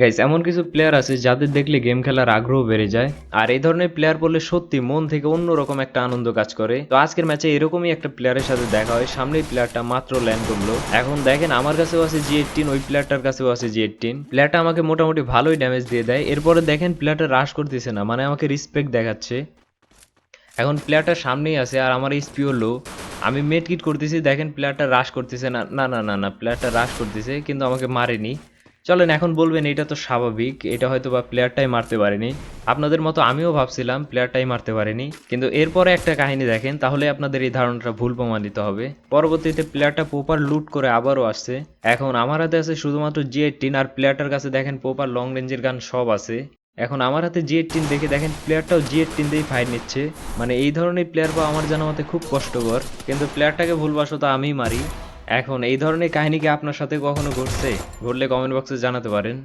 Guys এমন কিছু player আছে যাদের দেখলে গেম খেলার আগ্রহ বেড়ে যায়। আর এই ধরনের প্লেয়ার বললে সত্যি মন থেকে অন্যরকম একটা আনন্দ কাজ করে। তো আজকের ম্যাচে এরকমই একটা প্লেয়ারের সাথে দেখা হয়। সামনেই প্লেয়ারটা মাত্র ল্যান্ড করল। এখন দেখেন, আমার কাছেও আছে জি এইটিন ওই প্লেয়ারটার কাছেও আছে জি এইটিন প্লেয়ারটা আমাকে মোটামুটি ভালোই ড্যামেজ দিয়ে দেয়। এরপরে দেখেন প্লেয়ারটা রাশ করতেছে না মানে আমাকে রিসপেক্ট দেখাচ্ছে। এখন প্লেয়ারটা সামনেই আছে আর আমার স্পিও লো আমি মেট কিট করতেছি, দেখেন প্লেয়ারটা রাশ করতেছে না না না না প্লেয়ারটা রাশ করতেছে, কিন্তু আমাকে মারেনি। চলেন, এখন বলবেন এটা তো স্বাভাবিক, এটা হয়তো বা প্লেয়ারটাই মারতে পারেনি। আপনাদের মতো আমিও ভাবছিলাম প্লেয়ারটাই মারতে পারেনি, কিন্তু এরপরে একটা কাহিনী দেখেন, তাহলে আপনাদের এই ধারণাটা ভুল প্রমাণিত হবে। পরবর্তীতে প্লেয়ারটা পোপার লুট করে আবারও আসছে। এখন আমার হাতে আছে শুধুমাত্র জি এইটিন আর প্লেয়ারটার কাছে দেখেন পোপার লং রেঞ্জের গান সব আছে। এখন আমার হাতে জি এইটিন দেখে দেখেন প্লেয়ারটাও জি এইটিন দিয়েই ফাইট নিচ্ছে। মানে এই ধরনের প্লেয়ার পাওয়া আমার জানা মতে খুব কষ্টকর, কিন্তু প্লেয়ারটাকে ভুলবশত আমিই মারি। এখন এই ধরনের কাহিনী কি আপনার সাথে কখনো ঘটছে? ঘটলে কমেন্ট বক্সে জানাতে পারেন।